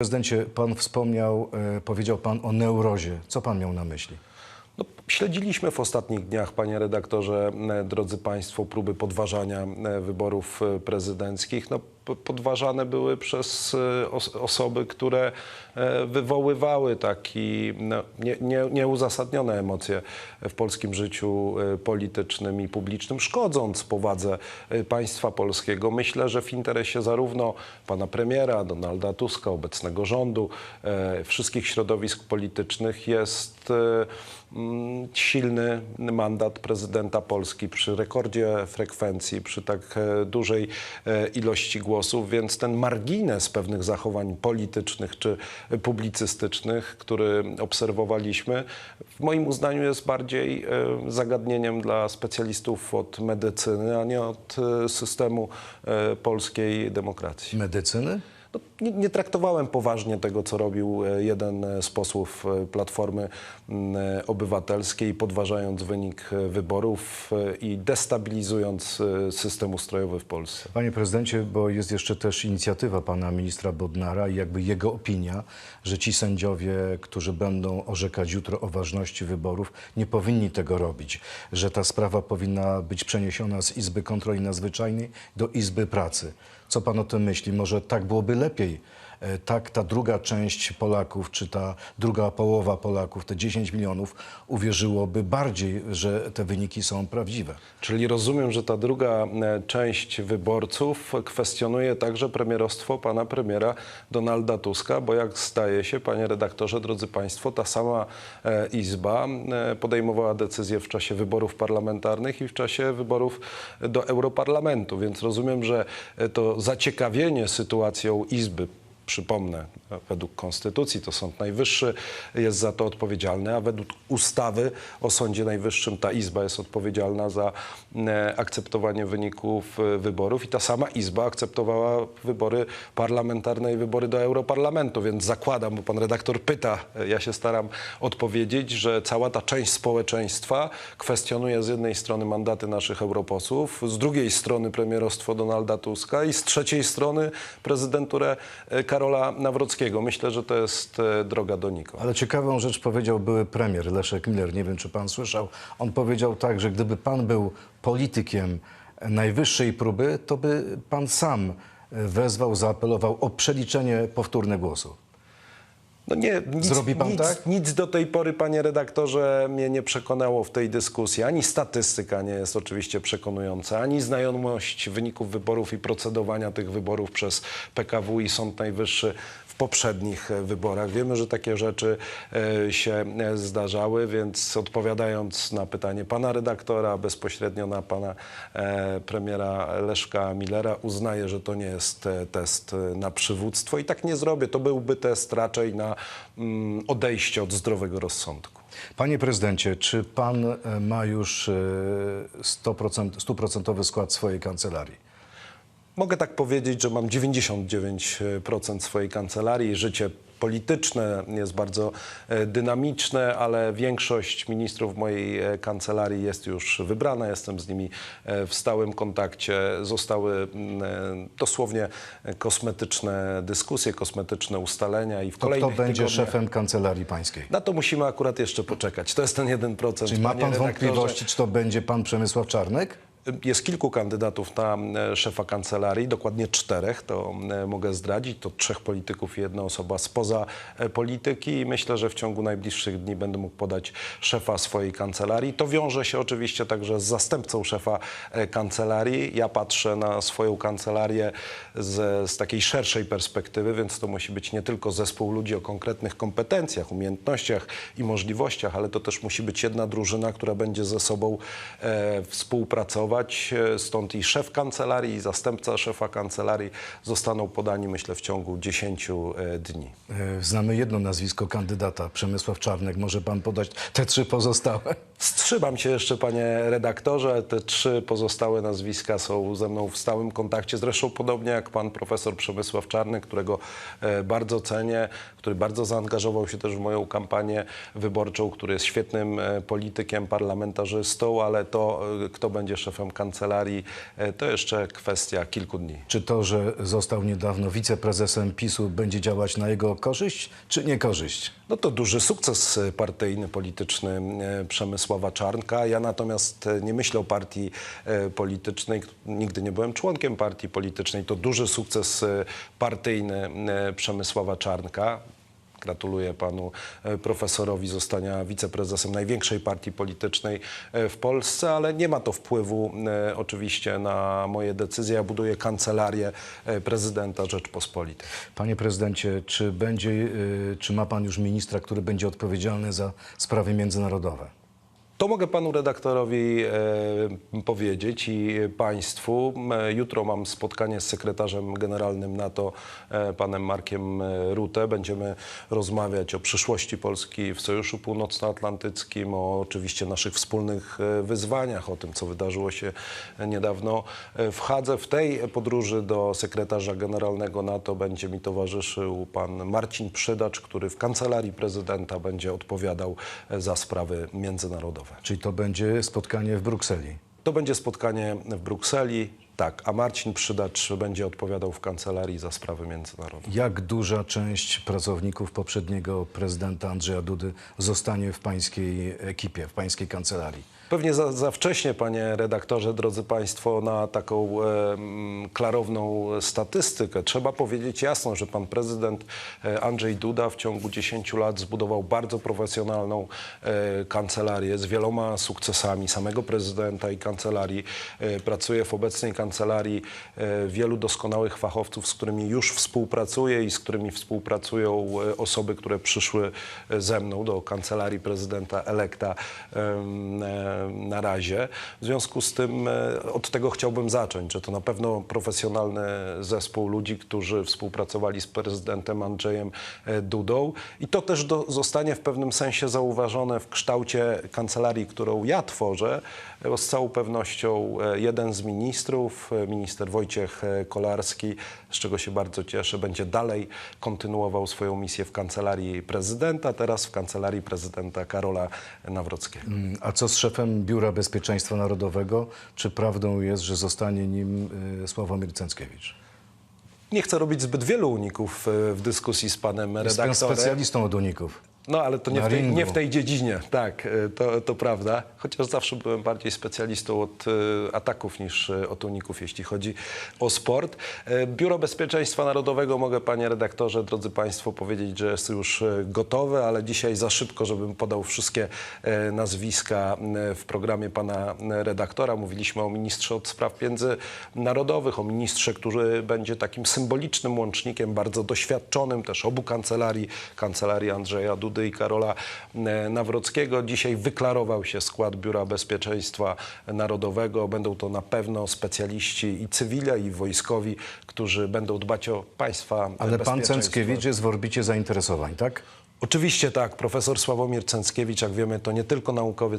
Prezydencie, pan wspomniał, e, powiedział pan o neurozie. Co pan miał na myśli? No, śledziliśmy w ostatnich dniach, panie redaktorze, e, drodzy państwo, próby podważania e, wyborów prezydenckich. No, podważane były przez e, os- osoby, które e, wywoływały taki no, nie, nie, nieuzasadnione emocje w polskim życiu e, politycznym i publicznym, szkodząc powadze państwa polskiego. Myślę, że w interesie zarówno pana premiera, Donalda Tuska, obecnego rządu, wszystkich środowisk politycznych jest mm, silny mandat prezydenta Polski przy rekordzie frekwencji, przy tak dużej ilości głosów, więc ten margines pewnych zachowań politycznych czy publicystycznych, który obserwowaliśmy, w moim uznaniu jest bardziej e, zagadnieniem dla specjalistów od medycyny, a nie od e, systemu e, polskiej demokracji. Medycyny? No, nie, nie traktowałem poważnie tego, co robił e, jeden e, z posłów e, Platformy Obywatelskiej, podważając wynik wyborów i destabilizując system ustrojowy w Polsce. Panie prezydencie, bo jest jeszcze też inicjatywa pana ministra Bodnara i jakby jego opinia, że ci sędziowie, którzy będą orzekać jutro o ważności wyborów, nie powinni tego robić, że ta sprawa powinna być przeniesiona z Izby Kontroli Nadzwyczajnej do Izby Pracy. Co pan o tym myśli? Może tak byłoby lepiej? E, Tak ta druga część Polaków, czy ta druga połowa Polaków, te 10 milionów, uwierzyłoby bardziej, że te wyniki są prawdziwe. Czyli rozumiem, że ta druga e, część wyborców kwestionuje także premierostwo pana premiera Donalda Tuska, bo jak zdaje się, panie redaktorze, drodzy państwo, ta sama e, Izba podejmowała decyzje w czasie wyborów parlamentarnych i w czasie wyborów do Europarlamentu, więc rozumiem, że to zaciekawienie sytuacją Izby Przypomnę, według Konstytucji to Sąd Najwyższy jest za to odpowiedzialny, a według ustawy o Sądzie Najwyższym ta Izba jest odpowiedzialna za e, akceptowanie wyników e, wyborów i ta sama Izba akceptowała wybory parlamentarne i wybory do Europarlamentu, więc zakładam, bo pan redaktor pyta, e, ja się staram odpowiedzieć, że cała ta część społeczeństwa kwestionuje z jednej strony mandaty naszych europosłów, z drugiej strony premierostwo Donalda Tuska i z trzeciej strony prezydenturę e, Karola Nawrockiego. Myślę, że to jest e, droga donikąd. Ale ciekawą rzecz powiedział były premier Leszek Miller. Nie wiem, czy pan słyszał. On powiedział tak, że gdyby pan był politykiem najwyższej próby, to by pan sam wezwał, zaapelował o przeliczenie powtórne głosu. No nie, nic, Zrobi pan nic, tak? Nic do tej pory, panie redaktorze, mnie nie przekonało w tej dyskusji. Ani statystyka nie jest oczywiście przekonująca, ani znajomość wyników wyborów i procedowania tych wyborów przez PKW i Sąd Najwyższy poprzednich wyborach. Wiemy, że takie rzeczy e, się e, zdarzały, więc odpowiadając na pytanie pana redaktora, bezpośrednio na pana e, premiera Leszka Millera, uznaję, że to nie jest test na przywództwo i tak nie zrobię. To byłby test raczej na mm, odejście od zdrowego rozsądku. Panie prezydencie, czy pan ma już e, 100%, stuprocentowy skład swojej kancelarii? Mogę tak powiedzieć, że mam 99% swojej kancelarii. Życie polityczne jest bardzo e, dynamiczne, ale większość ministrów mojej e, kancelarii jest już wybrana. Jestem z nimi e, w stałym kontakcie. Zostały mm, dosłownie kosmetyczne dyskusje, kosmetyczne ustalenia i w To kto kolejnych będzie tygodniach... szefem kancelarii pańskiej? Na to musimy akurat jeszcze poczekać. To jest ten 1%. Czyli ma pan wątpliwości, czy to będzie pan Przemysław Czarnek? Jest kilku kandydatów na e, szefa kancelarii, dokładnie czterech, to e, mogę zdradzić. To trzech polityków i jedna osoba spoza e, polityki i myślę, że w ciągu najbliższych dni będę mógł podać szefa swojej kancelarii. To wiąże się oczywiście także z zastępcą szefa kancelarii. Ja patrzę na swoją kancelarię z, z takiej szerszej perspektywy, więc to musi być nie tylko zespół ludzi o konkretnych kompetencjach, umiejętnościach i możliwościach, ale to też musi być jedna drużyna, która będzie ze sobą e, współpracować. E, Stąd i szef kancelarii, i zastępca szefa kancelarii zostaną podani, myślę, w ciągu 10 e, dni. E, Znamy jedno nazwisko kandydata, Przemysław Czarnek. Może pan podać te trzy pozostałe? Wstrzymam się jeszcze, panie redaktorze. Te trzy pozostałe nazwiska są ze mną w stałym kontakcie. Zresztą podobnie jak pan profesor Przemysław Czarny, którego bardzo cenię, który bardzo zaangażował się też w moją kampanię wyborczą, który jest świetnym politykiem, parlamentarzystą, ale to, kto będzie szefem szefem kancelarii, e, to jeszcze kwestia kilku dni. Czy to, że został niedawno wiceprezesem PiSu, będzie działać na jego korzyść, czy niekorzyść? No to duży sukces e, partyjny, polityczny e, Przemysława Czarnka. Ja natomiast nie myślę o partii politycznej. Nigdy nie byłem członkiem partii politycznej. To duży sukces partyjny Przemysława Czarnka. Gratuluję panu e, profesorowi zostania wiceprezesem największej partii politycznej e, w Polsce, ale nie ma to wpływu e, oczywiście na moje decyzje. Ja buduję kancelarię prezydenta Rzeczpospolitej. Panie prezydencie, czy, będzie, czy ma pan już ministra, który będzie odpowiedzialny za sprawy międzynarodowe? To mogę panu redaktorowi e, powiedzieć i państwu. E, jutro mam spotkanie z sekretarzem generalnym NATO, e, panem Markiem e, Rutte. Będziemy rozmawiać o przyszłości Polski w Sojuszu Północnoatlantyckim, o oczywiście naszych wspólnych e, wyzwaniach, o tym, co wydarzyło się niedawno w Hadze. W tej podróży do sekretarza generalnego NATO będzie mi towarzyszył pan Marcin Przydacz, który w kancelarii prezydenta będzie odpowiadał za sprawy międzynarodowe. Czyli to będzie spotkanie w Brukseli? To będzie spotkanie w Brukseli, tak, a Marcin Przydacz będzie odpowiadał w kancelarii za sprawy międzynarodowe. Jak duża część pracowników poprzedniego prezydenta Andrzeja Dudy zostanie w pańskiej ekipie, w pańskiej kancelarii? Pewnie za, za wcześnie, panie redaktorze, drodzy państwo, na taką e, klarowną statystykę. Trzeba powiedzieć jasno, że pan prezydent e, Andrzej Duda w ciągu 10 lat zbudował bardzo profesjonalną e, kancelarię z wieloma sukcesami samego prezydenta i kancelarii. E, pracuje w obecnej kancelarii e, wielu doskonałych fachowców, z którymi już współpracuje i z którymi współpracują e, osoby, które przyszły e, ze mną do kancelarii prezydenta elekta e, na razie. W związku z tym e, od tego chciałbym zacząć, że to na pewno profesjonalny zespół ludzi, którzy współpracowali z prezydentem Andrzejem e, Dudą i to też do, zostanie w pewnym sensie zauważone w kształcie kancelarii, którą ja tworzę, z całą pewnością e, jeden z ministrów, minister Wojciech Kolarski, z czego się bardzo cieszę, będzie dalej kontynuował swoją misję w kancelarii prezydenta, teraz w kancelarii prezydenta Karola Nawrockiego. Mm, A co z szefem Biura Bezpieczeństwa Narodowego? Czy prawdą jest, że zostanie nim y, Sławomir Cęckiewicz? Nie chcę robić zbyt wielu uników e, w dyskusji z panem Jest pan redaktorem. specjalistą od uników. No, ale to nie w, tej, ringu. nie w tej dziedzinie, tak, e, to, to prawda. Chociaż zawsze byłem bardziej specjalistą od e, ataków niż e, od uników, jeśli chodzi o sport. Biuro Bezpieczeństwa Narodowego, mogę panie redaktorze, drodzy państwo, powiedzieć, że jest już gotowe, ale dzisiaj za szybko, żebym podał wszystkie nazwiska w programie pana redaktora. Mówiliśmy o ministrze od spraw międzynarodowych, o ministrze, który będzie takim symbolicznym łącznikiem, bardzo doświadczonym też obu kancelarii, kancelarii Andrzeja Dudy i Karola e, Nawrockiego. Dzisiaj wyklarował się skład Biura Bezpieczeństwa Narodowego. Będą to na pewno specjaliści i cywile, i wojskowi, którzy będą dbać o państwa Ale pan. Cęckiewicz jest w orbicie zainteresowań, tak? Oczywiście tak. Profesor Sławomir Cęckiewicz, jak wiemy, to nie tylko naukowiec,